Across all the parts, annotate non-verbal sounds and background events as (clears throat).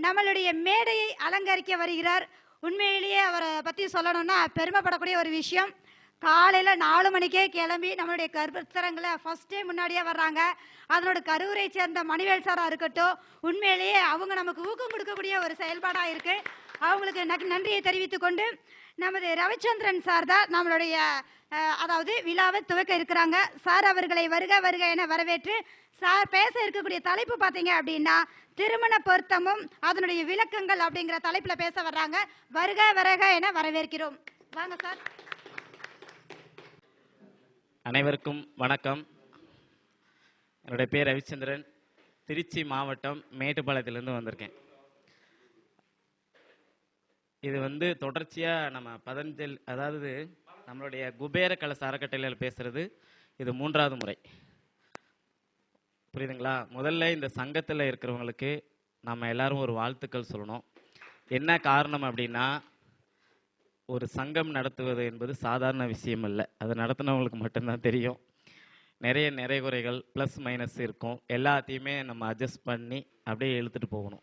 நம்மளுடைய மேடையை அலங்கரிக்க வருகிறார். உண்மையிலேயே அவரை பற்றி சொல்லணும்னா பெருமைப்படக்கூடிய ஒரு விஷயம். காலையில் நாலு மணிக்கே கிளம்பி நம்மளுடைய கருத்தரங்களை ஃபஸ்ட் டே முன்னாடியே வர்றாங்க. அதனோட கரூரை சேர்ந்த மணிவேல் சாராக இருக்கட்டும் உண்மையிலேயே அவங்க நமக்கு ஊக்கம் கொடுக்கக்கூடிய ஒரு செயல்பாடாக இருக்குது அவங்களுக்கு ந- நன்றியை தெரிவித்துக்கொண்டு நமது ரவிச்சந்திரன் சார் தான் நம்மளுடைய அதாவது விழாவை துவக்க இருக்கிறாங்க. சார் அவர்களை வருக வருக என வரவேற்று சார் பேச இருக்கக்கூடிய தலைப்பு பார்த்தீங்க அப்படின்னா திருமண பொருத்தமும் அதனுடைய விளக்கங்கள் அப்படிங்கிற தலைப்பில் பேச வர்றாங்க. வருக வருக என வரவேற்கிறோம். வாங்க சார். அனைவருக்கும் வணக்கம். என்னுடைய பேர் ரவிச்சந்திரன். திருச்சி மாவட்டம் மேட்டுப்பாளையத்திலேருந்து வந்திருக்கேன். இது வந்து தொடர்ச்சியாக நம்ம பதஞ்சல் அதாவது நம்மளுடைய குபேர கலச அறக்கட்டளையில் பேசுகிறது இது மூன்றாவது முறை. புரியுதுங்களா? முதல்ல இந்த சங்கத்தில் இருக்கிறவங்களுக்கு நம்ம எல்லாரும் ஒரு வாழ்த்துக்கள் சொல்லணும். என்ன காரணம் அப்படின்னா ஒரு சங்கம் நடத்துவது என்பது சாதாரண விஷயம் இல்லை அது நடத்தினவங்களுக்கு மட்டும்தான் தெரியும். நிறைய நிறை குறைகள் ப்ளஸ் மைனஸ் இருக்கும். எல்லாத்தையுமே நம்ம அட்ஜஸ்ட் பண்ணி அப்படியே இழுத்துட்டு போகணும்.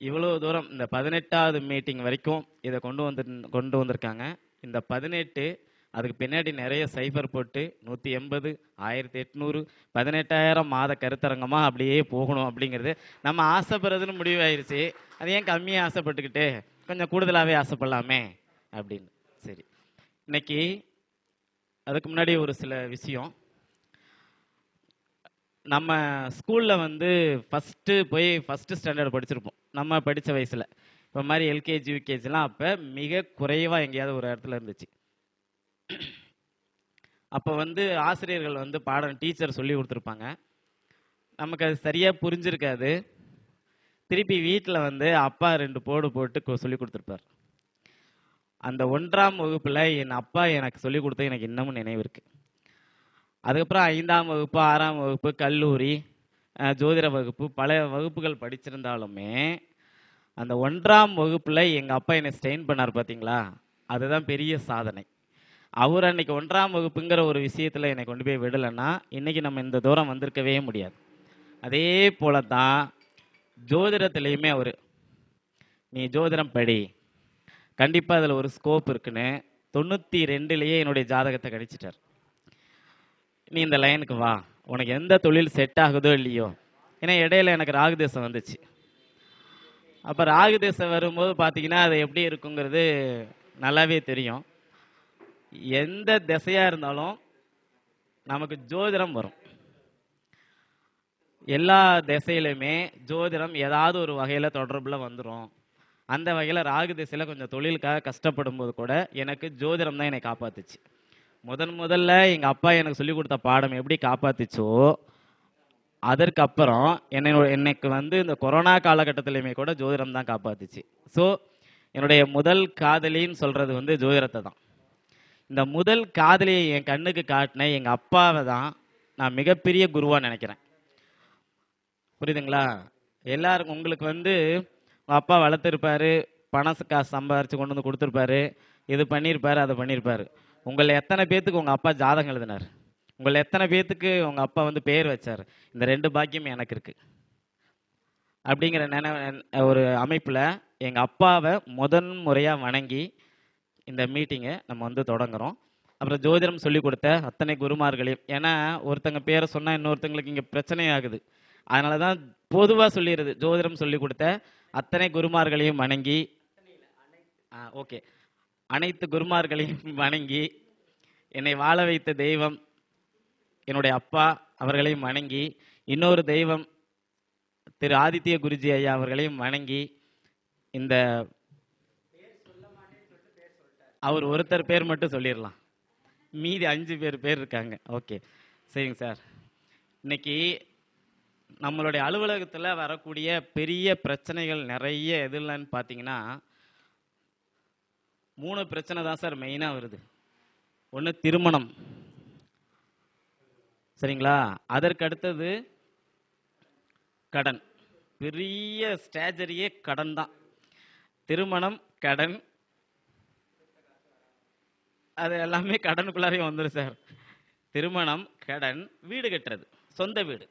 இவ்வளோ தூரம் இந்த பதினெட்டாவது மீட்டிங் வரைக்கும் இதை கொண்டு வந்து கொண்டு வந்திருக்காங்க. இந்த பதினெட்டு அதுக்கு பின்னாடி நிறைய சைஃபர் போட்டு நூற்றி எண்பது ஆயிரத்தி எட்நூறு பதினெட்டாயிரம் மாத கருத்தரங்கமாக அப்படியே போகணும் அப்படிங்கிறது நம்ம ஆசைப்படுறதுன்னு முடிவாயிருச்சு. அது ஏன் கம்மியாக ஆசைப்பட்டுக்கிட்டு கொஞ்சம் கூடுதலாகவே ஆசைப்படலாமே அப்படின்னு. சரி. இன்னைக்கு அதுக்கு முன்னாடி ஒரு சில விஷயம். நம்ம ஸ்கூலில் வந்து ஃபஸ்ட்டு போய் ஃபஸ்ட்டு ஸ்டாண்டர்ட் படிச்சிருப்போம். நம்ம படித்த வயசில். இப்போ மாதிரி எல்கேஜி யூகேஜிலாம் அப்போ மிக குறைவாக எங்கேயாவது ஒரு இடத்துல இருந்துச்சு. அப்போ வந்து ஆசிரியர்கள் வந்து பாடம் டீச்சர் சொல்லி கொடுத்துருப்பாங்க. நமக்கு அது சரியாக புரிஞ்சிருக்காது. திருப்பி வீட்டில் வந்து அப்பா ரெண்டு போடு போட்டு கொ- சொல்லி கொடுத்துருப்பார். அந்த ஒன்றாம் வகுப்பில் என் அப்பா எனக்கு சொல்லி கொடுத்தது எனக்கு இன்னமும் நினைவு இருக்குது அதுக்கப்புறம் ஐந்தாம் வகுப்பு ஆறாம் வகுப்பு கல்லூரி ஜோதிட வகுப்பு பல வகுப்புகள் படிச்சிருந்தாலுமே அந்த ஒன்றாம் வகுப்பில் எங்கள் அப்பா என்னை ஸ்டெயின் பண்ணார் பார்த்தீங்களா அதுதான் பெரிய சாதனை. அவர் அன்னைக்கு ஒன்றாம் வகுப்புங்கிற ஒரு விஷயத்தில் என்னை கொண்டு போய் விடலைன்னா இன்றைக்கி நம்ம இந்த தூரம் வந்திருக்கவே முடியாது. அதே போல தான் ஜோதிடத்துலேயுமே அவர் நீ ஜோதிடம் படி. கண்டிப்பாக அதில் ஒரு ஸ்கோப் இருக்குன்னு. தொண்ணூற்றி ரெண்டுலேயே என்னுடைய ஜாதகத்தை கணிச்சிட்டார். நீ இந்த லைனுக்கு வா. உனக்கு எந்த தொழில் செட் ஆகுதோ இல்லையோ. ஏன்னா இடையில எனக்கு ராகுதேசம் வந்துச்சு. அப்போ ராகுதேசம் வரும்போது பார்த்தீங்கன்னா அது எப்படி இருக்குங்கிறது நல்லாவே தெரியும். எந்த திசையாக இருந்தாலும் நமக்கு ஜோதிடம் வரும். எல்லா திசையிலுமே ஜோதிடம் ஏதாவது ஒரு வகையில் தொடர்பில் வந்துடும் அந்த வகையில் ராகு திசையில் கொஞ்சம் தொழிலுக்காக கஷ்டப்படும் போது கூட எனக்கு ஜோதிடம் தான் என்னை காப்பாத்துச்சு. முதன் முதல்ல எங்கள் அப்பா எனக்கு சொல்லிக் கொடுத்த பாடம் எப்படி காப்பாத்துச்சோ அதற்கப்புறம் என்னை எனக்கு வந்து இந்த கொரோனா காலகட்டத்திலையுமே கூட ஜோதிடம் தான் காப்பாத்துச்சு. ஸோ என்னுடைய முதல் காதலின்னு சொல்கிறது வந்து ஜோதிடத்தை தான். இந்த முதல் காதலியை என் கண்ணுக்கு காட்டின எங்கள் அப்பாவை தான் நான் மிகப்பெரிய குருவாக நினைக்கிறேன். புரியுதுங்களா? எல்லாருக்கும் உங்களுக்கு வந்து உங்கள் அப்பா வளர்த்துருப்பாரு பணம் காசு சம்பாரித்து கொண்டு வந்து கொடுத்துருப்பாரு இது பண்ணியிருப்பாரு அதை பண்ணியிருப்பாரு உங்களை எத்தனை பேர்த்துக்கு உங்கள் அப்பா ஜாதகம் எழுதினார்? உங்களை எத்தனை பேர்த்துக்கு உங்கள் அப்பா வந்து பேர் வச்சார்? இந்த ரெண்டு பாக்கியம் எனக்கு இருக்குது அப்படிங்கிற நினை ஒரு அமைப்பில் எங்கள் அப்பாவை முதன் முறையாக வணங்கி இந்த மீட்டிங்கை நம்ம வந்து தொடங்குறோம். அப்புறம் ஜோதிடம் சொல்லி கொடுத்த அத்தனை குருமார்களையும் ஏன்னா ஒருத்தங்க பேரை சொன்னால் இன்னொருத்தங்களுக்கு இங்கே பிரச்சனை ஆகுது. அதனால தான் பொதுவாக சொல்லிடுது ஜோதிடம் சொல்லி கொடுத்த அத்தனை குருமார்களையும் வணங்கி ஆ ஓகே அனைத்து குருமார்களையும் வணங்கி என்னை வாழ வைத்த தெய்வம் என்னுடைய அப்பா அவர்களையும் வணங்கி இன்னொரு தெய்வம் திரு ஆதித்ய குருஜி ஐயா அவர்களையும் வணங்கி இந்த அவர் ஒருத்தர் பேர் மட்டும் சொல்லிடலாம். மீதி அஞ்சு பேர் பேர் இருக்காங்க. ஓகே. சரிங்க சார். இன்னைக்கு நம்மளுடைய அலுவலகத்தில் வரக்கூடிய பெரிய பிரச்சனைகள் நிறைய எதுலன்னு பார்த்தீங்கன்னா மூணு பிரச்சனை தான் சார் மெயினாக வருது. ஒன்று திருமணம். சரிங்களா? அதற்கு அடுத்தது கடன். பெரிய ஸ்டேஜரியே கடன் தான். திருமணம் கடன். அது எல்லாமே கடனுக்குள்ளாரையும் வந்துடும் சார். திருமணம் கடன் வீடு கட்டுறது. சொந்த வீடு.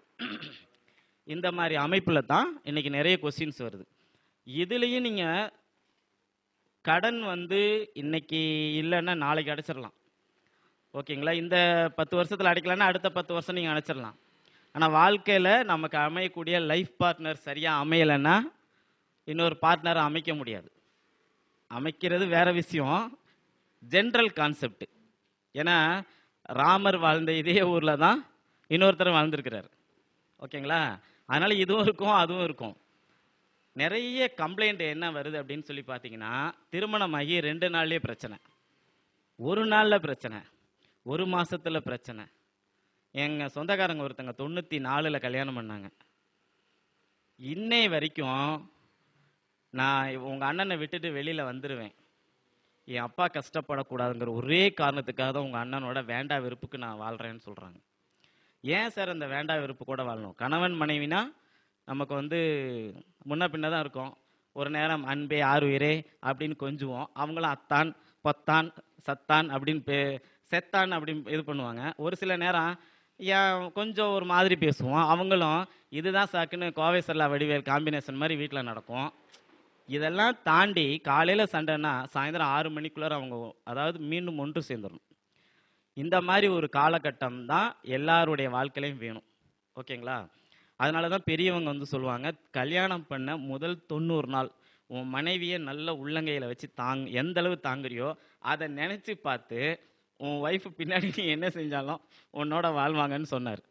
இந்த மாதிரி அமைப்பில் தான் இன்றைக்கி நிறைய கொஸ்டின்ஸ் வருது. இதுலேயும் நீங்கள் கடன் வந்து இன்னைக்கு இல்லைன்னா நாளைக்கு அடைச்சிடலாம். ஓகேங்களா? இந்த பத்து வருஷத்தில் அடைக்கலன்னா அடுத்த பத்து வருஷம் நீங்கள் அடைச்சிடலாம். ஆனால் வாழ்க்கையில் நமக்கு அமையக்கூடிய லைஃப் பார்ட்னர் சரியாக அமையலைன்னா இன்னொரு பார்ட்னரை அமைக்க முடியாது. அமைக்கிறது வேற விஷயம். ஜென்ரல் கான்செப்ட் ஏன்னா ராமர் வாழ்ந்த இதே ஊரில் தான் இன்னொருத்தர் வாழ்ந்திருக்கிறார். ஓகேங்களா? அதனால் இதுவும் இருக்கும் அதுவும் இருக்கும். நிறைய கம்ப்ளைண்ட் என்ன வருது அப்படின்னு சொல்லி பார்த்தீங்கன்னா திருமணமாகி ரெண்டு நாள்லேயே பிரச்சனை. ஒரு நாளில் பிரச்சனை. ஒரு மாதத்தில் பிரச்சனை. எங்கள் சொந்தக்காரங்க ஒருத்தங்க தொண்ணூற்றி நாலில் கல்யாணம் பண்ணாங்க. இன்னை வரைக்கும் நான் உங்கள் அண்ணனை விட்டுட்டு வெளியில் வந்துடுவேன் என் அப்பா கஷ்டப்படக்கூடாதுங்கிற ஒரே காரணத்துக்காக தான் உங்கள் அண்ணனோட வேண்டா வெறுப்புக்கு நான் வாழ்கிறேன்னு சொல்கிறாங்க ஏன் சார் அந்த வேண்டா வெறுப்பு கூட வாழணும்? கணவன் மனைவினா நமக்கு வந்து முன்ன பின்ன தான் இருக்கும். ஒரு நேரம் அன்பே ஆறுயிரே அப்படின்னு கொஞ்சுவோம். அவங்களும் அத்தான் பொத்தான் சத்தான் அப்படின்னு பே செத்தான் அப்படின்னு இது பண்ணுவாங்க. ஒரு சில நேரம் ஏன் கொஞ்சம் ஒரு மாதிரி பேசுவோம். அவங்களும் இதுதான் சாக்குன்னு கோவை சல்லா வடிவேல் காம்பினேஷன் மாதிரி வீட்டில் நடக்கும். இதெல்லாம் தாண்டி காலையில் சண்டைன்னா சாயந்தரம் ஆறு மணிக்குள்ளே அவங்க அதாவது மீண்டும் ஒன்று சேர்ந்துடணும் இந்த மாதிரி ஒரு காலகட்டம் தான் எல்லாருடைய வாழ்க்கையிலையும் வேணும். ஓகேங்களா? அதனால தான் பெரியவங்க வந்து சொல்லுவாங்க கல்யாணம் பண்ண முதல் தொண்ணூறு நாள் உன் மனைவியை நல்ல உள்ளங்கையில் வச்சு தாங் எந்த அளவு தாங்குறியோ அதை நினச்சி பார்த்து உன் ஒய்ஃப் பின்னாடி நீ என்ன செஞ்சாலும் உன்னோட வாழ்வாங்கன்னு சொன்னார்.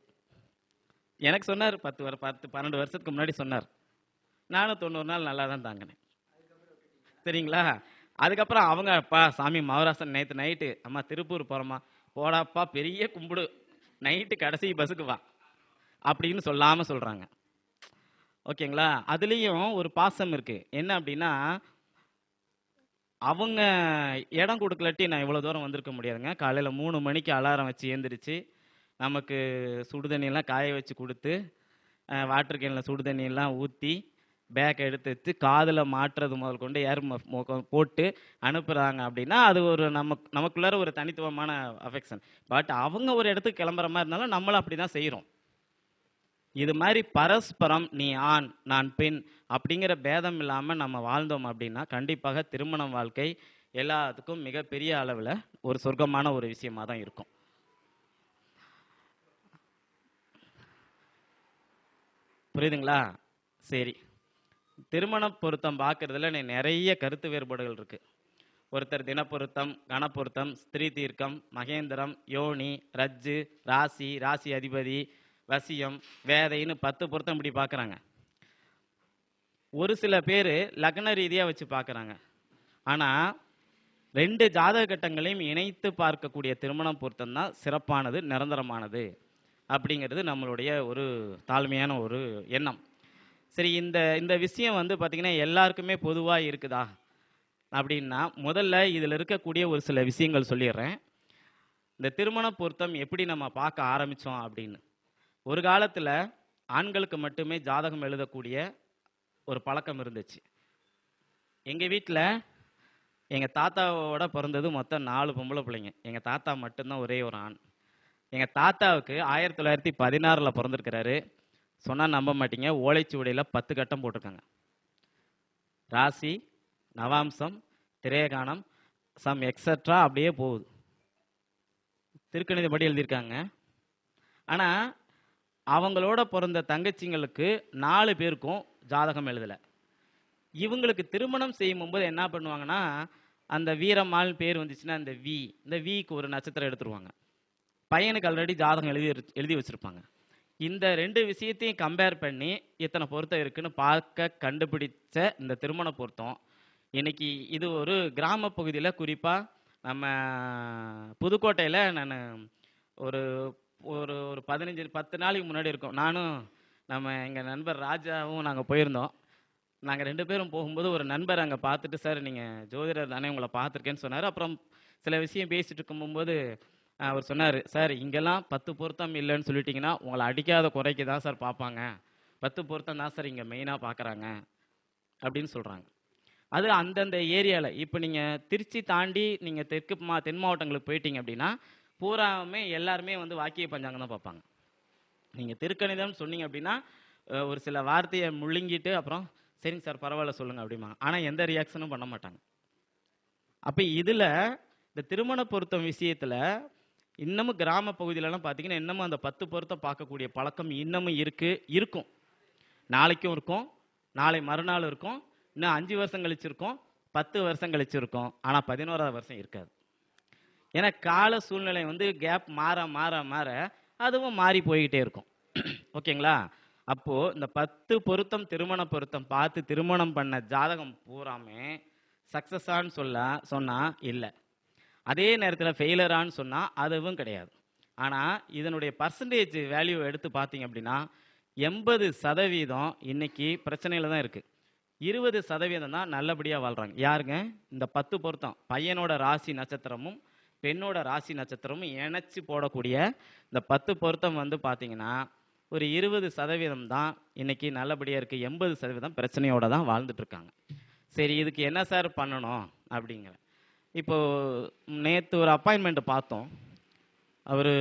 எனக்கு சொன்னார் பத்து வர பத்து பன்னெண்டு வருஷத்துக்கு முன்னாடி சொன்னார். நானும் தொண்ணூறு நாள் நல்லா தான் தாங்கினேன். சரிங்களா? அதுக்கப்புறம் அவங்க அப்பா சாமி மவராசன் நேற்று நைட்டு அம்மா திருப்பூர் போகிறோமா போடாப்பா பெரிய கும்பிடு. நைட்டு கடைசி பஸ்ஸுக்கு வா. அப்படின்னு சொல்லாமல் சொல்கிறாங்க ஓகேங்களா? அதுலேயும் ஒரு பாசம் இருக்குது என்ன அப்படின்னா அவங்க இடம் கொடுக்கலட்டி நான் இவ்வளோ தூரம் வந்திருக்க முடியாதுங்க. காலையில் மூணு மணிக்கு அலாரம் வச்சு ஏந்திரிச்சு நமக்கு சுடுதண்ணியெல்லாம் காய வச்சு கொடுத்து வாட்டர் கேனில் சுடுதண்ணியெல்லாம் ஊற்றி பேக்கை எடுத்து வச்சு காதில் மாட்டுறது முதல் கொண்டு ஏர் மொ- போட்டு அனுப்புகிறாங்க அப்படின்னா அது ஒரு நமக்கு நமக்குள்ளார ஒரு தனித்துவமான அஃபெக்ஷன் பட் அவங்க ஒரு இடத்துக்கு கிளம்புற மாதிரி இருந்தாலும் நம்மளும் அப்படி தான் செய்கிறோம் இது மாதிரி பரஸ்பரம் நீ ஆண் நான் பெண் அப்படிங்கிற பேதம் இல்லாமல் நம்ம வாழ்ந்தோம் அப்படின்னா கண்டிப்பாக திருமணம் வாழ்க்கை எல்லாத்துக்கும் மிகப்பெரிய அளவில் ஒரு சொர்க்கமான ஒரு விஷயமாக தான் இருக்கும். புரியுதுங்களா? சரி. திருமண பொருத்தம் பார்க்கறதுல நிறைய கருத்து வேறுபாடுகள் இருக்கு. ஒருத்தர் தினப்பொருத்தம் கணப்பொருத்தம் ஸ்திரீ தீர்க்கம் மகேந்திரம் யோனி ரஜ்ஜு ராசி ராசி அதிபதி வசியம் வேதைன்னு பத்து பொருத்தம் இப்படி பார்க்குறாங்க ஒரு சில பேர் லக்ன ரீதியாக வச்சு பார்க்குறாங்க ஆனால் ரெண்டு ஜாதக கட்டங்களையும் இணைத்து பார்க்கக்கூடிய திருமணம் பொருத்தம் தான் சிறப்பானது நிரந்தரமானது அப்படிங்கிறது நம்மளுடைய ஒரு தாழ்மையான ஒரு எண்ணம். சரி இந்த இந்த விஷயம் வந்து பார்த்திங்கன்னா எல்லாருக்குமே பொதுவாக இருக்குதா? அப்படின்னா முதல்ல இதில் இருக்கக்கூடிய ஒரு சில விஷயங்கள் சொல்லிடுறேன். இந்த திருமண பொருத்தம் எப்படி நம்ம பார்க்க ஆரம்பித்தோம் அப்படின்னு. ஒரு காலத்தில் ஆண்களுக்கு மட்டுமே ஜாதகம் எழுதக்கூடிய ஒரு பழக்கம் இருந்துச்சு. எங்கள் வீட்டில் எங்கள் தாத்தாவோட பிறந்தது மொத்தம் நாலு பொம்பளை பிள்ளைங்க. எங்கள் தாத்தா மட்டும்தான் ஒரே ஒரு ஆண். எங்கள் தாத்தாவுக்கு ஆயிரத்தி தொள்ளாயிரத்தி பதினாறில் பிறந்திருக்கிறாரு. சொன்னால் நம்ப மாட்டீங்க. ஓலைச்சுவடியில் பத்து கட்டம் போட்டிருக்காங்க. ராசி நவாம்சம் திரேகானம் சம் எக்ஸட்ரா அப்படியே போகுது. திருக்கணிதப்படி எழுதியிருக்காங்க. ஆனால் அவங்களோட பிறந்த தங்கச்சிங்களுக்கு நாலு பேருக்கும் ஜாதகம் எழுதலை. இவங்களுக்கு திருமணம் செய்யும் போது என்ன பண்ணுவாங்கன்னா அந்த வீரம்மாள் பேர் வந்துச்சுன்னா அந்த வி. இந்த விக்கு ஒரு நட்சத்திரம் எடுத்துருவாங்க. பையனுக்கு ஆல்ரெடி ஜாதகம் எழுதி எழுதி வச்சுருப்பாங்க. இந்த ரெண்டு விஷயத்தையும் கம்பேர் பண்ணி இத்தனை பொருத்தம் இருக்குன்னு பார்க்க கண்டுபிடிச்ச இந்த திருமண பொருத்தம். இன்னைக்கு இது ஒரு கிராம பகுதியில் குறிப்பாக நம்ம புதுக்கோட்டையில் நான் ஒரு ஒரு ஒரு பதினஞ்சு பத்து நாளைக்கு முன்னாடி இருக்கும். நானும் நம்ம எங்கள் நண்பர் ராஜாவும் நாங்கள் போயிருந்தோம். நாங்கள் ரெண்டு பேரும் போகும்போது ஒரு நண்பர் அங்கே பார்த்துட்டு சார் நீங்கள் ஜோதிடர் தானே உங்களை பார்த்துருக்கேன்னு சொன்னார். அப்புறம் சில விஷயம் பேசிட்டு இருக்கும்போது அவர் சொன்னார் சார் இங்கெல்லாம் பத்து பொருத்தம் இல்லைன்னு சொல்லிட்டீங்கன்னா உங்களை அடிக்காத குறைக்கு தான் சார் பார்ப்பாங்க. பத்து பொருத்தம் தான் சார் இங்கே மெயினாக பார்க்குறாங்க. அப்படின்னு சொல்கிறாங்க அது அந்தந்த ஏரியாவில் இப்போ நீங்கள் திருச்சி தாண்டி நீங்கள் தெற்கு மா தென் மாவட்டங்களுக்கு போயிட்டீங்க அப்படின்னா பூராவுமே எல்லாருமே வந்து வாக்கிய பஞ்சாங்கம் தான் பார்ப்பாங்க. நீங்கள் திருக்கணிதம் சொன்னீங்க அப்படின்னா ஒரு சில வார்த்தையை முழுங்கிட்டு அப்புறம் சரிங்க சார் பரவாயில்ல சொல்லுங்கள் அப்படிமா ஆனால் எந்த ரியாக்ஷனும் பண்ண மாட்டாங்க. அப்போ இதில் இந்த திருமண பொருத்தம் விஷயத்தில் இன்னமும் கிராம பகுதியிலலாம் பார்த்தீங்கன்னா இன்னமும் அந்த பத்து பொருத்தம் பார்க்கக்கூடிய பழக்கம் இன்னமும் இருக்குது இருக்கும். நாளைக்கும் இருக்கும் நாளை மறுநாள் இருக்கும் இன்னும் அஞ்சு வருஷம் கழிச்சிருக்கோம் பத்து வருஷம் கழிச்சிருக்கோம் ஆனால் பதினோராவது வருஷம் இருக்காது. ஏன்னா கால சூழ்நிலை வந்து கேப் மாற மாற மாற அதுவும் மாறி போய்கிட்டே இருக்கும். (clears throat) ஓகேங்களா? அப்போது இந்த பத்து பொருத்தம் திருமண பொருத்தம் பார்த்து திருமணம் பண்ண ஜாதகம் பூராமே சக்ஸஸான்னு சொல்ல சொன்னால் இல்லை. அதே நேரத்தில் ஃபெயிலரான்னு சொன்னால் அதுவும் கிடையாது. ஆனால் இதனுடைய பர்சன்டேஜ் வேல்யூ எடுத்து பார்த்தீங்க அப்படின்னா எண்பது சதவீதம் இன்னைக்கு பிரச்சனையில் தான் இருக்குது இருபது சதவீதம் தான் நல்லபடியாக வாழ்கிறாங்க யாருங்க? இந்த பத்து பொருத்தம். பையனோட ராசி நட்சத்திரமும் பெண்ணோட ராசி நட்சத்திரமும் இணைச்சி போடக்கூடிய இந்த பத்து பொருத்தம் வந்து பார்த்தீங்கன்னா ஒரு இருபது சதவீதம் தான் இன்னைக்கு நல்லபடியாக இருக்குது எண்பது சதவீதம் பிரச்சனையோட தான் வாழ்ந்துட்டுருக்காங்க. சரி இதுக்கு என்ன சார் பண்ணணும் அப்படிங்கிற. இப்போ நேற்று ஒரு அப்பாயின்மெண்ட் பார்த்தோம். அவர்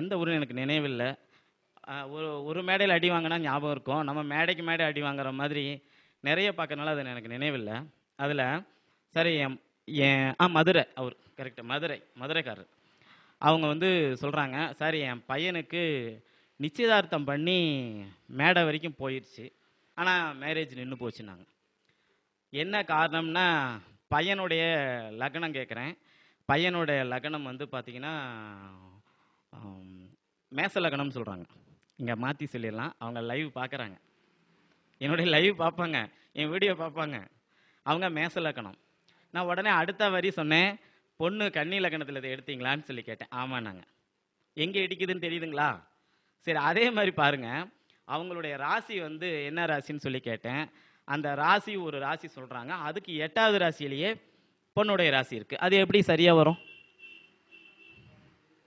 எந்த ஊருன்னு எனக்கு நினைவில்லை. ஒரு ஒரு மேடையில் அடி வாங்கினா ஞாபகம் இருக்கும். நம்ம மேடைக்கு மேடை அடி வாங்குற மாதிரி நிறைய பார்க்கறனால அது எனக்கு நினைவில்லை. அதில் சரி என் என் ஆ மதுரை. அவர் கரெக்டு மதுரை மதுரைக்காரர். அவங்க வந்து சொல்கிறாங்க சார் என் பையனுக்கு நிச்சயதார்த்தம் பண்ணி மேடை வரைக்கும் போயிடுச்சு ஆனால் மேரேஜ் நின்று போச்சுன்னாங்க. என்ன காரணம்னா பையனுடைய லக்னம் கேட்குறேன் பையனுடைய லக்னம் வந்து பார்த்திங்கன்னா மேச லக்னம்னு சொல்கிறாங்க இங்கே மாற்றி சொல்லிடலாம். அவங்க லைவ் பார்க்குறாங்க என்னுடைய லைவ் பார்ப்பாங்க என் வீடியோ பார்ப்பாங்க அவங்க மேச லக்கணம் நான் உடனே அடுத்த வரி சொன்னேன். பொண்ணு கன்னி லக்கணத்தில் இதை எடுத்தீங்களான்னு சொல்லி கேட்டேன். ஆமாண்ணாங்க எங்கே இடிக்குதுன்னு தெரியுதுங்களா? சரி அதே மாதிரி பாருங்க. அவங்களுடைய ராசி வந்து என்ன ராசின்னு சொல்லி கேட்டேன். அந்த ராசி ஒரு ராசி சொல்கிறாங்க அதுக்கு எட்டாவது ராசியிலேயே பொண்ணுடைய ராசி இருக்குது அது எப்படி சரியாக வரும்?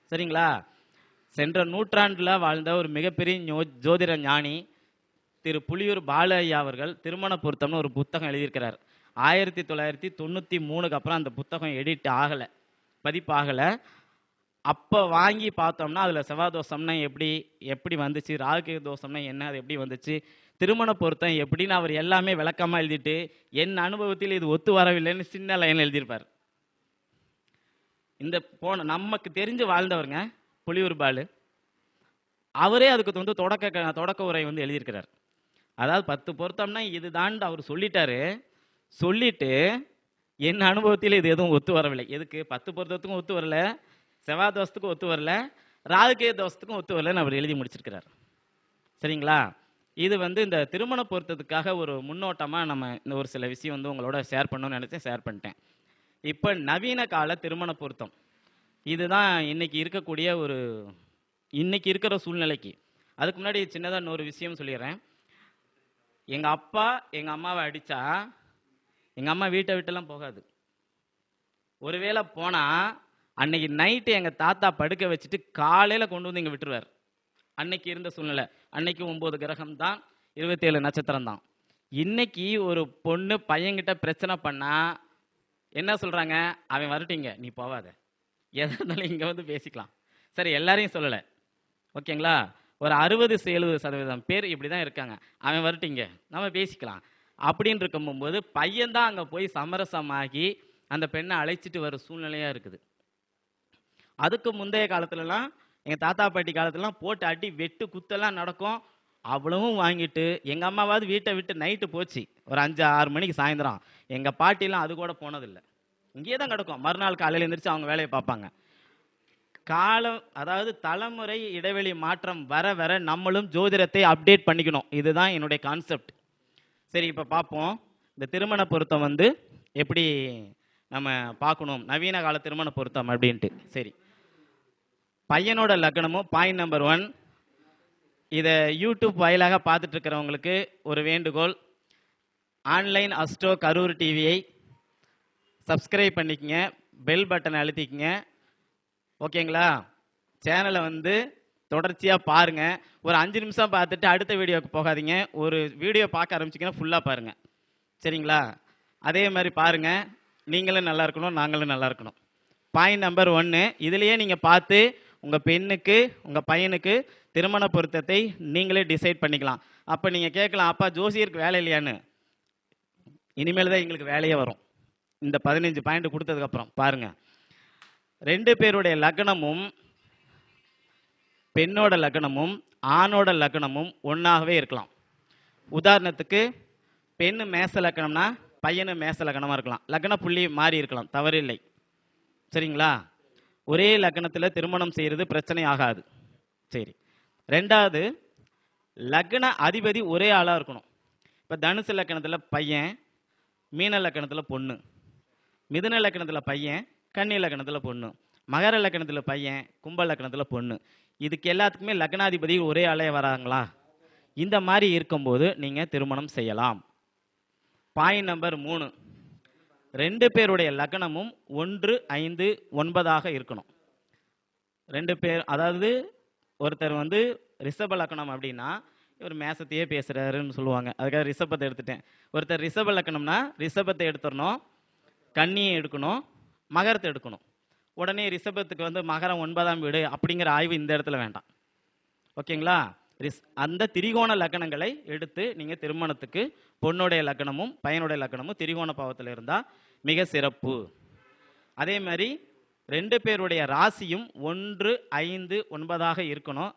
சரிங்களா? சென்ற நூற்றாண்டில் வாழ்ந்த ஒரு மிகப்பெரிய ஞோ- ஜோதிட ஞானி திரு புலியூர் பாலையா அவர்கள் திருமண பொருத்தம்னு ஒரு புத்தகம் எழுதியிருக்கிறார். ஆயிரத்தி தொள்ளாயிரத்தி தொண்ணூற்றி மூணுக்கு அப்புறம் அந்த புத்தகம் எடிட் ஆகலை பதிப்பாகலை. அப்போ வாங்கி பார்த்தோம்னா அதில் செவ்வாய் தோஷம்னா எப்படி எப்படி வந்துச்சு ராகு தோஷம்னா என்ன அது எப்படி வந்துச்சு திருமண பொருத்தம் எப்படின்னு அவர் எல்லாமே விளக்கமாக எழுதிட்டு என் அனுபவத்தில் இது ஒத்து வரவில்லைன்னு சின்ன லைன் எழுதியிருப்பார். இந்த போன நமக்கு தெரிஞ்சு வாழ்ந்தவருங்க புலியூர் பாலு. அவரே அதுக்கு வந்து தொடக்க தொடக்க உரை வந்து எழுதியிருக்கிறார். அதாவது பத்து பொருத்தம்னா இதுதான் அவர் சொல்லிட்டாரு. சொல்லிட்டு என் அனுபவத்தில் இது எதுவும் ஒத்து வரவில்லை. எதுக்கு? பத்து பொருத்தத்துக்கும் ஒத்து வரல. செவ்வாய் தோஷத்துக்கும் ஒத்து வரல. ராகுகே தோஷத்துக்கும் ஒத்து வரலன்னு அவர் எழுதி முடிச்சிருக்கிறார். சரிங்களா? இது வந்து இந்த திருமண பொருத்தத்துக்காக ஒரு முன்னோட்டமாக நம்ம இந்த ஒரு சில விஷயம் வந்து உங்களோட ஷேர் பண்ணணும்னு நினச்சேன் ஷேர் பண்ணிட்டேன். இப்போ நவீன கால திருமண பொருத்தம். இதுதான் இன்னைக்கு இருக்கக்கூடிய ஒரு இன்னைக்கு இருக்கிற சூழ்நிலைக்கு. அதுக்கு முன்னாடி சின்னதாக இன்னொரு விஷயம் சொல்லிடுறேன். எங்கள் அப்பா எங்கள் அம்மாவை அடித்தா எங்கள் அம்மா வீட்டை விட்டெல்லாம் போகாது. ஒருவேளை போனால் அன்னைக்கு நைட்டு எங்கள் தாத்தா படுக்க வச்சுட்டு காலையில் கொண்டு வந்து இங்கே விட்டுருவார். அன்னைக்கு இருந்த சூழ்நிலை. அன்னைக்கு ஒம்பது கிரகம் தான் இருபத்தேழு நட்சத்திரம் தான் இன்னைக்கு ஒரு பொண்ணு பையன்கிட்ட பிரச்சனை பண்ணால் என்ன சொல்கிறாங்க அவன் வரட்டிங்க நீ போவாத. எதாக இருந்தாலும் இங்கே வந்து பேசிக்கலாம். சரி எல்லாரையும் சொல்லலை. ஓகேங்களா? ஒரு அறுபது எழுபது சதவீதம் பேர் இப்படி தான் இருக்காங்க. அவன் வரட்டிங்க நம்ம பேசிக்கலாம். அப்படின்னு இருக்கும்போது பையன் தான் அங்கே போய் சமரசமாகி அந்த பெண்ணை அழைச்சிட்டு வர சூழ்நிலையாக இருக்குது. அதுக்கு முந்தைய காலத்துலலாம் எங்கள் தாத்தா பாட்டி காலத்துலலாம் போட்டு அடி வெட்டு குத்தெல்லாம் நடக்கும். அவ்வளவும் வாங்கிட்டு எங்கள் அம்மாவாவது வீட்டை விட்டு நைட்டு போச்சு. ஒரு அஞ்சு ஆறு மணிக்கு சாயந்தரம். எங்கள் பாட்டிலாம் அது கூட போனதில்லை. இங்கேயே தான் கிடக்கும். மறுநாள் காலையில் எழுந்திரிச்சு அவங்க வேலையை பார்ப்பாங்க. காலம் அதாவது தலைமுறை இடைவெளி மாற்றம் வர வர நம்மளும் ஜோதிடத்தை அப்டேட் பண்ணிக்கணும். இதுதான் என்னுடைய கான்செப்ட் சரி இப்போ பார்ப்போம் இந்த திருமண பொருத்தம் வந்து எப்படி நம்ம பார்க்கணும் நவீன கால திருமண பொருத்தம் அப்படின்ட்டு. சரி. பையனோட லக்னமும் பாயிண்ட் நம்பர் ஒன் இதை யூடியூப் வாயிலாக பார்த்துட்டு இருக்கிறவங்களுக்கு ஒரு வேண்டுகோள். ஆன்லைன் அஸ்டோ கரூர் டிவியை சப்ஸ்கிரைப் பண்ணிக்கங்க. பெல் பட்டனை அழுத்திக்கங்க. ஓகேங்களா? சேனலை வந்து தொடர்ச்சியாக பாருங்கள் ஒரு அஞ்சு நிமிஷம் பார்த்துட்டு அடுத்த வீடியோவுக்கு போகாதீங்க. ஒரு வீடியோ பார்க்க ஆரம்பிச்சிங்கன்னா ஃபுல்லாக பாருங்கள் சரிங்களா? அதே மாதிரி பாருங்கள் நீங்களும் நல்லா இருக்கணும் நாங்களும் நல்லா இருக்கணும். பாயிண்ட் நம்பர் ஒன்று இதுலேயே நீங்கள் பார்த்து உங்கள் பெண்ணுக்கு உங்கள் பையனுக்கு திருமண பொருத்தத்தை நீங்களே டிசைட் பண்ணிக்கலாம். அப்போ நீங்கள் கேட்கலாம் அப்பா ஜோசியருக்கு வேலை இல்லையான்னு? இனிமேல் தான் எங்களுக்கு வேலையே வரும். இந்த பதினஞ்சு பாயிண்ட் கொடுத்ததுக்கப்புறம் பாருங்கள் ரெண்டு பேருடைய லக்னமும் பெண்ணோட லக்னமும் ஆணோட லக்னமும் ஒன்றாகவே இருக்கலாம். உதாரணத்துக்கு பெண்ணு மேச லக்னம்னா பையனு மேச லக்னமாக இருக்கலாம். லக்ன புள்ளி மாறி இருக்கலாம் தவறில்லை. சரிங்களா? ஒரே லக்னத்தில் திருமணம் செய்கிறது பிரச்சனை ஆகாது. சரி. ரெண்டாவது லக்ன அதிபதி ஒரே ஆளாக இருக்கணும். இப்போ தனுசு லக்கணத்தில் பையன் மீன லக்கணத்தில் பொண்ணு. மிதுன லக்கணத்தில் பையன் கன்னி லக்கணத்தில் பொண்ணு. மகர லக்கணத்தில் பையன் கும்ப லக்கணத்தில் பொண்ணு. இதுக்கு எல்லாத்துக்குமே லக்னாதிபதி ஒரே ஆளே வராங்களா? இந்த மாதிரி இருக்கும்போது நீங்கள் திருமணம் செய்யலாம். பாயிண்ட் நம்பர் மூணு. ரெண்டு பேருடைய லக்னமும் ஒன்று ஐந்து ஒன்பதாக இருக்கணும். ரெண்டு பேர் அதாவது ஒருத்தர் வந்து ரிஷப லக்னம் அப்படின்னா இவர் மேசத்தையே பேசுகிறாருன்னு சொல்லுவாங்க. அதுக்காக ரிஷபத்தை எடுத்துட்டேன். ஒருத்தர் ரிஷப லக்னம்னா ரிஷபத்தை எடுத்துடணும் கன்னியை எடுக்கணும் மகரத்தை எடுக்கணும். உடனே ரிஷபத்துக்கு வந்து மகரம் ஒன்பதாம் வீடு அப்படிங்கிற ஆய்வு இந்த இடத்துல வேண்டாம். ஓகேங்களா? ரிஸ் அந்த திரிகோண லக்கணங்களை எடுத்து நீங்கள் திருமணத்துக்கு பொண்ணுடைய லக்கணமும் பையனுடைய லக்கணமும் திரிகோண பாவத்தில் இருந்தால் மிக சிறப்பு. அதே மாதிரி ரெண்டு பேருடைய ராசியும் ஒன்று ஐந்து ஒன்பதாக இருக்கணும்.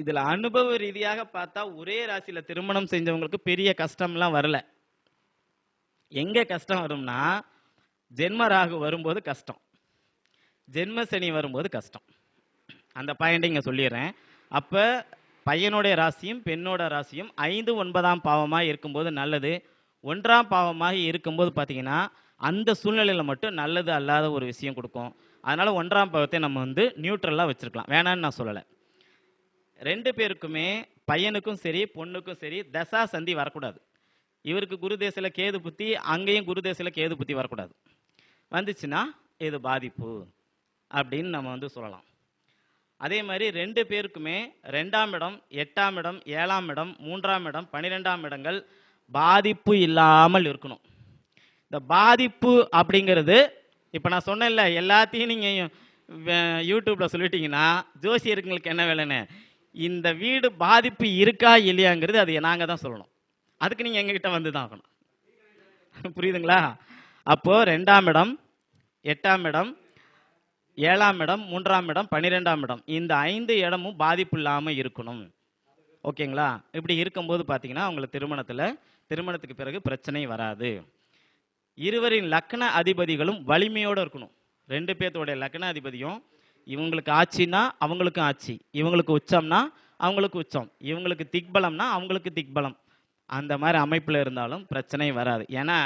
இதில் அனுபவ ரீதியாக பார்த்தா ஒரே ராசியில் திருமணம் செஞ்சவங்களுக்கு பெரிய கஷ்டம்லாம் வரல. எங்கே கஷ்டம் வரும்னா ஜென்ம ராகு வரும்போது கஷ்டம். ஜென்ம சனி வரும்போது கஷ்டம். அந்த பாயிண்ட்டை இங்கே சொல்லிடுறேன். அப்போ பையனுடைய ராசியும் பெண்ணோட ராசியும் ஐந்து ஒன்பதாம் பாவமாக இருக்கும்போது நல்லது. ஒன்றாம் பாவமாக இருக்கும்போது பார்த்தீங்கன்னா அந்த சூழ்நிலையில் மட்டும் நல்லது அல்லாத ஒரு விஷயம் கொடுக்கும். அதனால் ஒன்றாம் பாவத்தை நம்ம வந்து நியூட்ரலாக வச்சுருக்கலாம். வேணான்னு நான் சொல்லலை. ரெண்டு பேருக்குமே பையனுக்கும் சரி பொண்ணுக்கும் சரி தசா சந்தி வரக்கூடாது. இவருக்கு குரு தேசத்தில் கேது புத்தி அங்கேயும் குரு தேசத்தில் கேது புத்தி வரக்கூடாது. வந்துச்சுன்னா இது பாதிப்பு. அப்படின்னு நம்ம வந்து சொல்லலாம். அதே மாதிரி ரெண்டு பேருக்குமே ரெண்டாம் இடம் எட்டாம் இடம் ஏழாம் இடம் மூன்றாம் இடம் பன்னிரெண்டாம் இடங்கள் பாதிப்பு இல்லாமல் இருக்கணும். இந்த பாதிப்பு அப்படிங்கிறது இப்போ நான் சொன்னேன்ல எல்லாத்தையும் நீங்கள் யூடியூப்பில் சொல்லிட்டீங்கன்னா ஜோசியர்களுக்கு என்ன வேலைன்னு இந்த வீடு பாதிப்பு இருக்கா இல்லையாங்கிறது அது நாங்கள் தான் சொல்லணும். அதுக்கு நீங்கள் எங்ககிட்ட வந்து தான் ஆகணும். புரியுதுங்களா? அப்போது ரெண்டாம் இடம் எட்டாம் இடம் ஏழாம் இடம் மூன்றாம் இடம் பன்னிரெண்டாம் இடம். இந்த ஐந்து இடமும் பாதிப்பு இல்லாமல் இருக்கணும். ஓகேங்களா? இப்படி இருக்கும்போது பார்த்தீங்கன்னா அவங்களுக்கு திருமணத்தில் திருமணத்துக்கு பிறகு பிரச்சனை வராது. இருவரின் லக்ன அதிபதிகளும் வலிமையோடு இருக்கணும். ரெண்டு பேர்த்தோடைய லக்ன அதிபதியும் இவங்களுக்கு ஆட்சின்னா அவங்களுக்கும் ஆட்சி. இவங்களுக்கு உச்சம்னா அவங்களுக்கு உச்சம். இவங்களுக்கு திக்பலம்னா அவங்களுக்கு திக்பலம். அந்த மாதிரி அமைப்பில் இருந்தாலும் பிரச்சனை வராது. ஏன்னா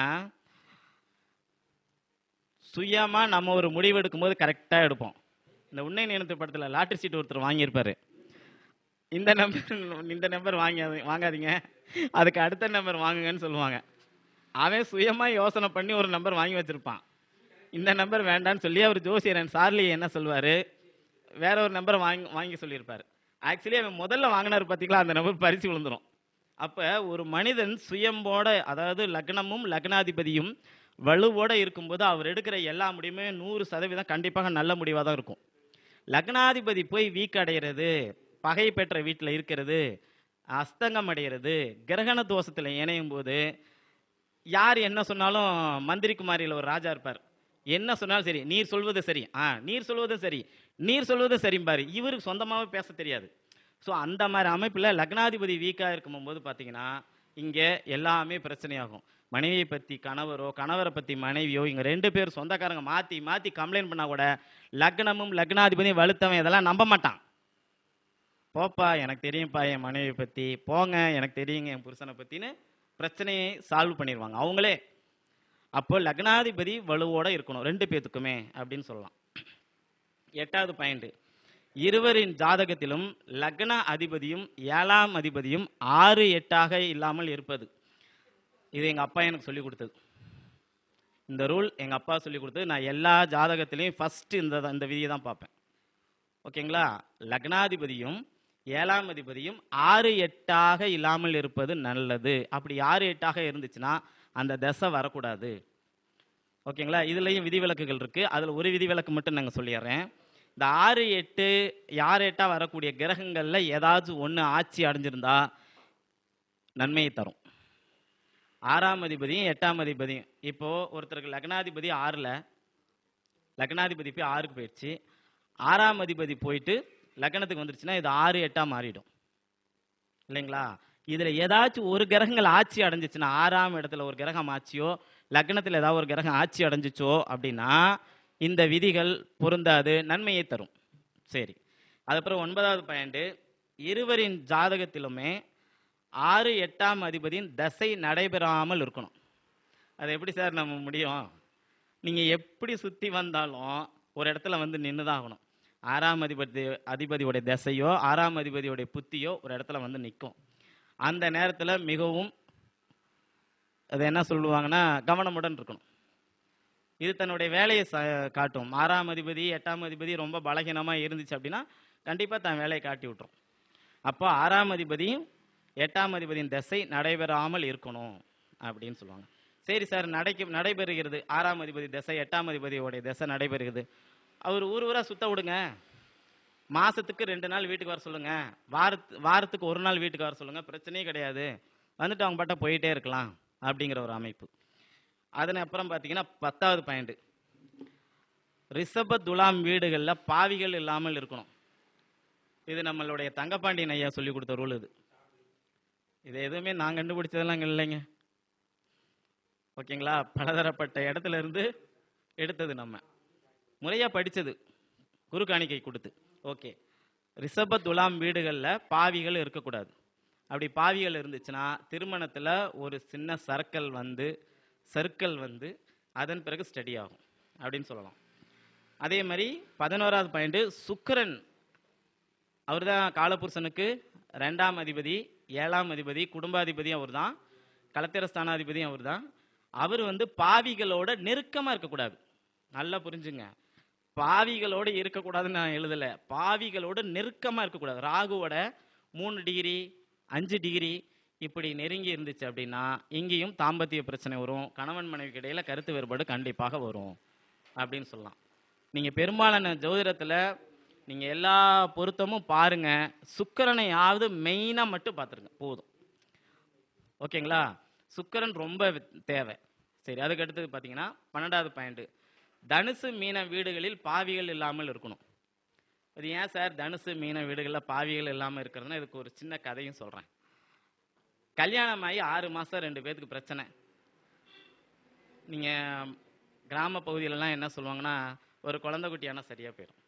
சுயமாக நம்ம ஒரு முடிவு எடுக்கும்போது கரெக்டாக எடுப்போம். இந்த உன்னை நினைத்த படத்தில் லாட்டரி சீட் ஒருத்தர் வாங்கியிருப்பாரு. இந்த நம்பர் இந்த நம்பர் வாங்க வாங்காதீங்க. அதுக்கு அடுத்த நம்பர் வாங்குங்கன்னு சொல்லுவாங்க. அவன் சுயமாக யோசனை பண்ணி ஒரு நம்பர் வாங்கி வச்சிருப்பான். இந்த நம்பர் வேண்டான்னு சொல்லி அவர் ஜோசியரன் சார்லி என்ன சொல்வார் வேற ஒரு நம்பர் வாங்கி வாங்கி சொல்லியிருப்பார். ஆக்சுவலி அவன் முதல்ல வாங்கினார் பார்த்தீங்களா அந்த நம்பர் பரிசு விழுந்துடும் அப்போ ஒரு மனிதன் சுயம்போட அதாவது லக்னமும் லக்னாதிபதியும் வலுவோட இருக்கும்போது அவர் எடுக்கிற எல்லா முடிவுமே நூறு சதவீதம் கண்டிப்பாக நல்ல முடிவாக தான் இருக்கும். லக்னாதிபதி போய் வீக் அடைகிறது பகை பெற்ற வீட்டில் இருக்கிறது அஸ்தங்கம் அடைகிறது கிரகண தோஷத்தில் இணையும் போது யார் என்ன சொன்னாலும் மந்திரி குமாரியில் ஒரு ராஜா இருப்பார். என்ன சொன்னாலும் சரி நீர் சொல்வது சரி. ஆ நீர் சொல்வது சரி. நீர் சொல்வது சரிம்பார். இவருக்கு சொந்தமாகவே பேச தெரியாது. ஸோ அந்த மாதிரி அமைப்பில் லக்னாதிபதி வீக்காக இருக்கும்போது பார்த்தீங்கன்னா இங்கே எல்லாமே பிரச்சனையாகும். மனைவியை பற்றி கணவரோ கணவரை பற்றி மனைவியோ இங்கே ரெண்டு பேர் சொந்தக்காரங்க மாற்றி மாற்றி கம்ப்ளைண்ட் பண்ணால் கூட லக்னமும் லக்னாதிபதியும் வலுத்தவன் இதெல்லாம் நம்ப மாட்டான். போப்பா எனக்கு தெரியும்ப்பா என் மனைவியை பற்றி போங்க எனக்கு தெரியுங்க என் புருஷனை பற்றின்னு பிரச்சனையை சால்வ் பண்ணிடுவாங்க அவங்களே. அப்போ லக்னாதிபதி வலுவோட இருக்கணும் ரெண்டு பேத்துக்குமே அப்படின்னு சொல்லலாம். எட்டாவது பாயிண்ட் இருவரின் ஜாதகத்திலும் லக்ன அதிபதியும் ஏழாம் அதிபதியும் ஆறு எட்டாக இல்லாமல் இருப்பது. இது எங்கள் அப்பா எனக்கு சொல்லி கொடுத்தது. இந்த ரூல் எங்கள் அப்பா சொல்லி கொடுத்தது. நான் எல்லா ஜாதகத்திலையும் ஃபஸ்ட்டு இந்த இந்த விதியை தான் பார்ப்பேன். ஓகேங்களா லக்னாதிபதியும் ஏழாம் அதிபதியும் ஆறு எட்டாக இல்லாமல் இருப்பது நல்லது. அப்படி ஆறு எட்டாக இருந்துச்சுன்னா அந்த தசை வரக்கூடாது. ஓகேங்களா இதுலேயும் விதிவிலக்குகள் இருக்குது அதில் ஒரு விதிவிலக்கு மட்டும் நாங்கள் சொல்லிடுறேன். இந்த ஆறு எட்டு யார் எட்டாக வரக்கூடிய கிரகங்களில் ஏதாச்சும் ஒன்று ஆட்சி அடைஞ்சிருந்தா நன்மையை தரும். ஆறாம் அதிபதியும் எட்டாம் அதிபதியும். இப்போ ஒருத்தருக்கு லக்னாதிபதி ஆறுல லக்னாதிபதி போய் ஆறுக்கு போயிடுச்சு. ஆறாம் அதிபதி போயிட்டு லக்னத்துக்கு வந்துருச்சுன்னா இது ஆறு எட்டாக மாறிடும். இல்லைங்களா? இதில் ஏதாச்சும் ஒரு கிரகங்கள் ஆட்சி அடைஞ்சிச்சுன்னா ஆறாம் இடத்துல ஒரு கிரகம் ஆட்சியோ லக்னத்தில் ஏதாவது ஒரு கிரகம் ஆட்சி அடைஞ்சிச்சோ அப்படின்னா இந்த விதிகள் பொருந்தாது நன்மையை தரும். சரி. அதுக்கப்புறம் ஒன்பதாவது பாயிண்ட்டு இருவரின் ஜாதகத்திலுமே ஆறு எட்டாம் அதிபதியின் தசை நடைபெறாமல் இருக்கணும். அது எப்படி சார் நம்ம முடியும்? நீங்கள் எப்படி சுற்றி வந்தாலும் ஒரு இடத்துல வந்து நின்று தான் ஆகணும். ஆறாம் அதிபதி அதிபதியோடைய தசையோ ஆறாம் அதிபதியோடைய புத்தியோ ஒரு இடத்துல வந்து நிற்கும். அந்த நேரத்தில் மிகவும் அது என்ன சொல்லுவாங்கன்னா கவனமுடன் இருக்கணும். இது தன்னுடைய வேலையை ச- காட்டும். ஆறாம் அதிபதி எட்டாம் அதிபதி ரொம்ப பலகீனமாக இருந்துச்சு அப்படின்னா கண்டிப்பாக தன் வேலையை காட்டி விட்டுரும். அப்போ ஆறாம் அதிபதியும் எட்டாம் அதிபதியின் திசை நடைபெறாமல் இருக்கணும் அப்படின்னு சொல்லுவாங்க. சரி சார் நடைக்கு நடைபெறுகிறது. ஆறாம் அதிபதி திசை எட்டாம் அதிபதியோடைய திசை நடைபெறுகிறது. அவர் ஊர் ஊராக சுத்த விடுங்க. மாதத்துக்கு ரெண்டு நாள் வீட்டுக்கு வர சொல்லுங்கள் வாரத்து வாரத்துக்கு ஒரு நாள் வீட்டுக்கு வர சொல்லுங்கள் பிரச்சனையே கிடையாது. வந்துட்டு அவங்க பாட்டை போயிட்டே இருக்கலாம் அப்படிங்கிற ஒரு அமைப்பு. அதன் அப்புறம் பார்த்தீங்கன்னா பத்தாவது பாயிண்ட்டு ரிஷப துலாம் வீடுகளில் பாவிகள் இல்லாமல் இருக்கணும். இது நம்மளுடைய தங்கப்பாண்டியன் ஐயா சொல்லி கொடுத்த ரூல் இது. இது எதுவுமே நான் கண்டுபிடிச்சதெல்லாம் அங்கே இல்லைங்க. ஓகேங்களா? பலதரப்பட்ட இடத்துல இருந்து எடுத்தது நம்ம. முறையாக படித்தது குரு காணிக்கை கொடுத்து. ஓகே. ரிஷப துலாம் வீடுகளில் பாவிகள் இருக்கக்கூடாது. அப்படி பாவிகள் இருந்துச்சுன்னா திருமணத்தில் ஒரு சின்ன சர்க்கிள் வந்து சர்க்கிள் வந்து அதன் பிறகு ஸ்டடி ஆகும் அப்படின்னு சொல்லலாம். அதே மாதிரி பதினோராவது சுக்ரன் அவர் தான் காலபுருஷனுக்கு ரெண்டாம் அதிபதி. ஏழாம் அதிபதி குடும்பாதிபதியும் அவர்தான். கலத்திர ஸ்தானாதிபதியும் அவர்தான். அவர் வந்து பாவிகளோட நெருக்கமாக இருக்கக்கூடாது. நல்லா புரிஞ்சுங்க. பாவிகளோடு இருக்கக்கூடாதுன்னு நான் எழுதலை. பாவிகளோட நெருக்கமாக இருக்கக்கூடாது. ராகுவோட மூணு டிகிரி அஞ்சு டிகிரி இப்படி நெருங்கி இருந்துச்சு அப்படின்னா இங்கேயும் தாம்பத்திய பிரச்சனை வரும். கணவன் மனைவிக்கு இடையில் கருத்து வேறுபாடு கண்டிப்பாக வரும். அப்படின்னு சொல்லலாம். நீங்கள் பெரும்பாலான ஜோதிடத்தில் நீங்கள் எல்லா பொருத்தமும் பாருங்க. சுக்கரனையாவது மெயினாக மட்டும் பார்த்துருங்க. போதும். ஓகேங்களா? சுக்கரன் ரொம்ப தேவை. சரி அதுக்கு அடுத்தது பார்த்தீங்கன்னா பன்னெண்டாவது பாயிண்ட்டு தனுசு மீன வீடுகளில் பாவிகள் இல்லாமல் இருக்கணும். இது ஏன் சார் தனுசு மீன வீடுகளில் பாவிகள் இல்லாமல் இருக்கிறதுனா இதுக்கு ஒரு சின்ன கதையும் சொல்கிறேன் கல்யாணம் ஆகி ஆறு மாதம் ரெண்டு பேர்த்துக்கு பிரச்சனை. நீங்கள் கிராம பகுதியிலலாம் என்ன சொல்லுவாங்கன்னா ஒரு குழந்தை குட்டியானா சரியாக போயிடும்.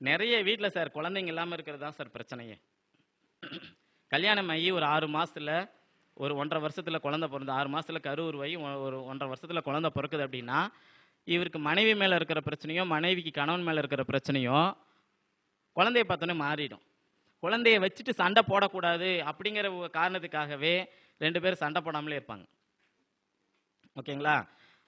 நிறைய வீட்டில் சார் குழந்தைங்க இல்லாமல் இருக்கிறது தான் சார் பிரச்சனையே. கல்யாணம் ஆகி ஒரு ஆறு மாதத்தில் ஒரு ஒன்றரை வருஷத்தில் குழந்தை பிறந்து ஆறு மாதத்தில் கரு உருவாகி ஒரு ஒன்றரை வருஷத்தில் குழந்தை பிறக்குது அப்படின்னா இவருக்கு மனைவி மேலே இருக்கிற பிரச்சனையோ மனைவிக்கு கணவன் மேலே இருக்கிற பிரச்சனையோ குழந்தைய பார்த்தோன்னே மாறிடும். குழந்தைய வச்சுட்டு சண்டை போடக்கூடாது அப்படிங்கிற ஒரு காரணத்துக்காகவே ரெண்டு பேரும் சண்டை போடாமலே இருப்பாங்க. ஓகேங்களா?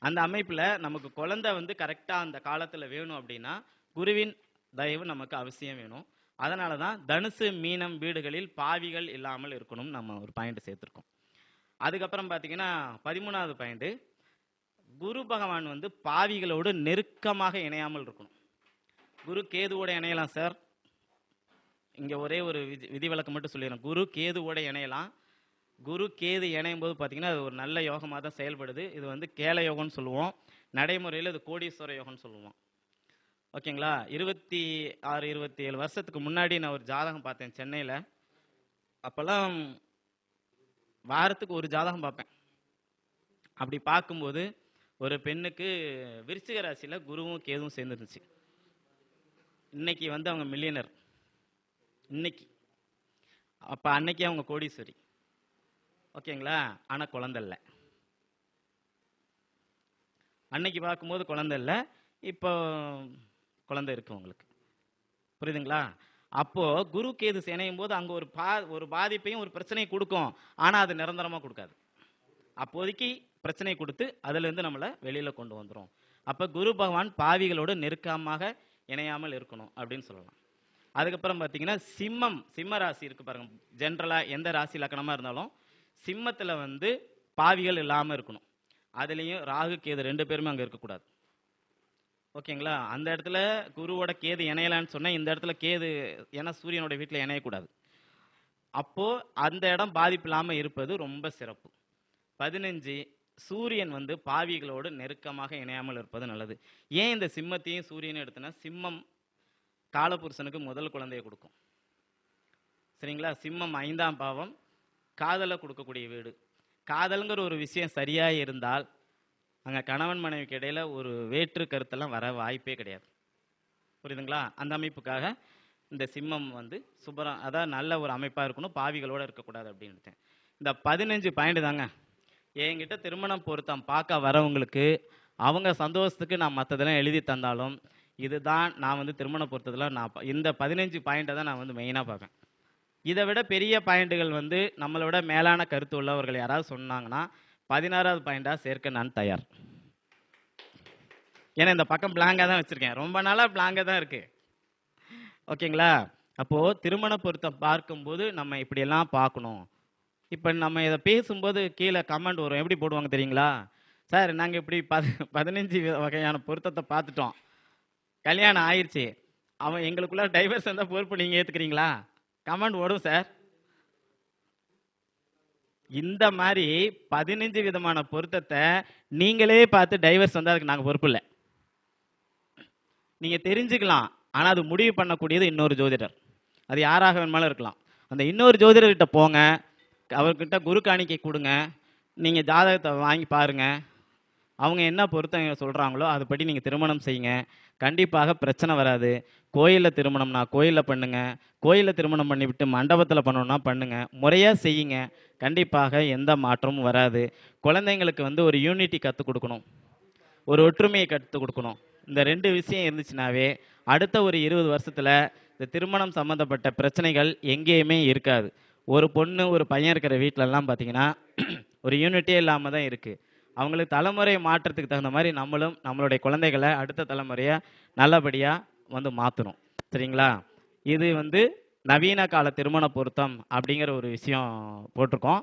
அந்த அமைப்பில் நமக்கு குழந்தை வந்து கரெக்டாக அந்த காலத்தில் வேணும் அப்படின்னா குருவின் தயவு நமக்கு அவசியம் வேணும். அதனால தான் தனுசு மீனம் வீடுகளில் பாவிகள் இல்லாமல் இருக்கணும் நம்ம ஒரு பாயிண்ட் சேர்த்துருக்கோம். அதுக்கப்புறம் பார்த்தீங்கன்னா பதிமூணாவது பாயிண்ட்டு குரு பகவான் வந்து பாவிகளோடு நெருக்கமாக இணையாமல் இருக்கணும். குரு கேதுவோட இணையலாம் சார் இங்கே ஒரே ஒரு விதி விதிவிலக்கு மட்டும் சொல்லிடுறேன். குரு கேதுவோட இணையலாம். குரு கேது இணையும் போது பார்த்தீங்கன்னா அது ஒரு நல்ல யோகமாக தான் செயல்படுது. இது வந்து கேல யோகம்னு சொல்லுவோம். நடைமுறையில் இது கோடீஸ்வர யோகம்னு சொல்லுவோம். ஓகேங்களா? இருபத்தி ஆறு இருபத்தி ஏழு வருஷத்துக்கு முன்னாடி நான் ஒரு ஜாதகம் பார்த்தேன் சென்னையில். அப்போல்லாம் வாரத்துக்கு ஒரு ஜாதகம் பார்ப்பேன். அப்படி பார்க்கும்போது ஒரு பெண்ணுக்கு விருச்சிக ராசியில் குருவும் கேதுவும் சேர்ந்துருந்துச்சு. இன்னைக்கு வந்து அவங்க மில்லியனர் இன்னைக்கு. அப்போ அன்னைக்கு அவங்க கோடீஸ்வரி. ஓகேங்களா? ஆனால் குழந்தை இல்லை. அன்னைக்கு பார்க்கும்போது குழந்தை இல்லை. இப்போ குழந்தை இருக்கு உங்களுக்கு. புரியுதுங்களா? அப்போ குரு கேது இணையும் போது அங்கே ஒரு பா ஒரு பாதிப்பையும் ஒரு பிரச்சனையும் கொடுக்கும். ஆனால் அது நிரந்தரமாக கொடுக்காது. அப்போதைக்கு பிரச்சனை கொடுத்து அதுலேருந்து நம்மளை வெளியில் கொண்டு வந்துரும். அப்போ குரு பகவான் பாவிகளோடு நெருக்கமாக இணையாமல் இருக்கணும் அப்படின்னு சொல்லலாம். அதுக்கப்புறம் பார்த்தீங்கன்னா சிம்மம் சிம்ம ராசி இருக்கு பாருங்க. ஜென்ரலாக எந்த ராசி லக்கணமாக இருந்தாலும் சிம்மத்தில் வந்து பாவிகள் இல்லாமல் இருக்கணும். அதுலேயும் ராகு கேது ரெண்டு பேருமே அங்கே இருக்கக்கூடாது. ஓகேங்களா? அந்த இடத்துல குருவோட கேது இணையலான்னு சொன்னால் இந்த இடத்துல கேது ஏன்னா சூரியனோட வீட்டில் இணையக்கூடாது. அப்போது அந்த இடம் பாதிப்பு இல்லாமல் இருப்பது ரொம்ப சிறப்பு. பதினஞ்சு சூரியன் வந்து பாவிகளோடு நெருக்கமாக இணையாமல் இருப்பது நல்லது. ஏன் இந்த சிம்மத்தையும் சூரியனும் எடுத்தனா சிம்மம் காலபுருஷனுக்கு முதல் குழந்தையை கொடுக்கும். சரிங்களா? சிம்மம் ஐந்தாம் பாவம் காதலை கொடுக்கக்கூடிய வீடு. காதலுங்கிற ஒரு விஷயம் சரியாக இருந்தால் அங்கே கணவன் மனைவிக்கு இடையில் ஒரு வேற்று கருத்தெல்லாம் வர வாய்ப்பே கிடையாது. புரியுதுங்களா? அந்த அமைப்புக்காக இந்த சிம்மம் வந்து சுபரம் அதான் நல்ல ஒரு அமைப்பாக இருக்கணும் பாவிகளோடு இருக்கக்கூடாது அப்படின்னு இந்த பதினஞ்சு பாயிண்ட் தாங்க. என்கிட்ட திருமணம் பொருத்தம் பார்க்க வரவங்களுக்கு அவங்க சந்தோஷத்துக்கு நான் மற்றதெல்லாம் எழுதி தந்தாலும் இதுதான் நான் வந்து திருமண பொருத்தத்தில் நான் இந்த பதினஞ்சு பாயிண்ட்டை தான் நான் வந்து மெயினாக பார்ப்பேன். இதை விட பெரிய பாயிண்ட்டுகள் வந்து நம்மளை விட மேலான கருத்து உள்ளவர்கள் யாராவது சொன்னாங்கன்னா பதினாறாவது பாயிண்டாக சேர்க்க நான் தயார். ஏன்னா இந்த பக்கம் பிளாங்காக தான் வச்சுருக்கேன். ரொம்ப நாளாக பிளாங்காக தான் இருக்குது ஓகேங்களா? அப்போது திருமண பொருத்தம் பார்க்கும்போது நம்ம இப்படியெல்லாம் பார்க்கணும். இப்போ நம்ம இதை பேசும்போது கீழே கமெண்ட் வரும். எப்படி போடுவாங்க தெரியுங்களா? சார் நாங்கள் இப்படி பத பதினஞ்சு வகையான பொருத்தத்தை பார்த்துட்டோம். கல்யாணம் ஆயிடுச்சு அவன் எங்களுக்குள்ளே டைவர்ஸ் இருந்தால் பொறுப்பு நீங்கள் ஏற்றுக்கிறீங்களா கமெண்ட் ஓடும் சார். இந்த மாதிரி பதினஞ்சு விதமான பொருத்தத்தை நீங்களே பார்த்து டைவர்ஸ் வந்தால் அதுக்கு நாங்கள் பொறுப்பு இல்லை. நீங்கள் தெரிஞ்சுக்கலாம் ஆனால் அது முடிவு பண்ணக்கூடியது இன்னொரு ஜோதிடர். அது யாராக வேணுமாலும் இருக்கலாம். அந்த இன்னொரு ஜோதிடர்கிட்ட போங்க அவர்கிட்ட குரு காணிக்கை கொடுங்க நீங்கள் ஜாதகத்தை வாங்கி பாருங்கள் அவங்க என்ன பொருத்தம் சொல்கிறாங்களோ அதுபடி நீங்கள் திருமணம் செய்யுங்க. கண்டிப்பாக பிரச்சனை வராது. கோயிலில் திருமணம்னா கோயிலில் பண்ணுங்கள் கோயிலில் திருமணம் பண்ணிவிட்டு மண்டபத்தில் பண்ணணும்னா பண்ணுங்கள் முறையாக செய்யுங்க. கண்டிப்பாக எந்த மாற்றமும் வராது. குழந்தைங்களுக்கு வந்து ஒரு யூனிட்டி கற்றுக் கொடுக்கணும். ஒரு ஒற்றுமையை கற்றுக் கொடுக்கணும். இந்த ரெண்டு விஷயம் இருந்துச்சுனாவே அடுத்த ஒரு இருபது வருஷத்தில் இந்த திருமணம் சம்மந்தப்பட்ட பிரச்சனைகள் எங்கேயுமே இருக்காது. ஒரு பொண்ணு ஒரு பையன் இருக்கிற வீட்டிலலாம் பார்த்தீங்கன்னா ஒரு யூனிட்டே இல்லாமல் தான் இருக்குது அவங்களுக்கு தலைமுறை மாற்றத்துக்கு தகுந்த மாதிரி நம்மளும் நம்மளுடைய குழந்தைகளை அடுத்த தலைமுறையை நல்லபடியாக வந்து மாற்றணும் சரிங்களா? இது வந்து நவீன கால திருமண பொருத்தம் அப்படிங்கிற ஒரு விஷயம் போட்டிருக்கோம்.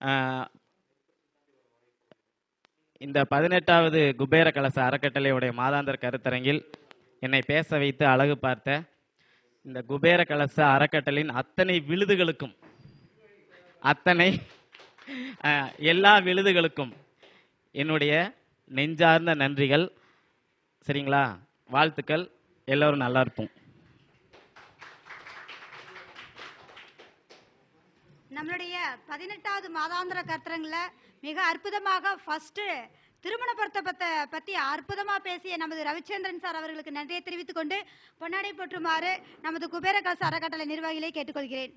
ஆஹ் இந்த பதினெட்டாவது குபேர கலச அறக்கட்டளையுடைய மாதாந்திர கருத்தரங்கில் என்னை பேச வைத்து அழகு பார்த்த இந்த குபேர கலச அறக்கட்டளின் அத்தனை விழுதுகளுக்கும் அத்தனை எல்லா விழுதுகளுக்கும் என்னுடைய நெஞ்சார்ந்த நன்றிகள். சரிங்களா? வாழ்த்துக்கள். எல்லோரும் நல்லா இருப்போம். நம்மளுடைய பதினெட்டாவது மாதாந்திர கர்த்தரங்களில் மிக அற்புதமாக ஃபஸ்ட்டு திருமண பொருத்தப்பத்தை பற்றி அற்புதமாக பேசிய நமது ரவிச்சந்திரன் சார் அவர்களுக்கு நன்றியை தெரிவித்துக் கொண்டு பொன்னாடை போற்றுமாறு நமது குபேரகாசு அறக்கட்டளை நிர்வாகிகளை கேட்டுக்கொள்கிறேன்.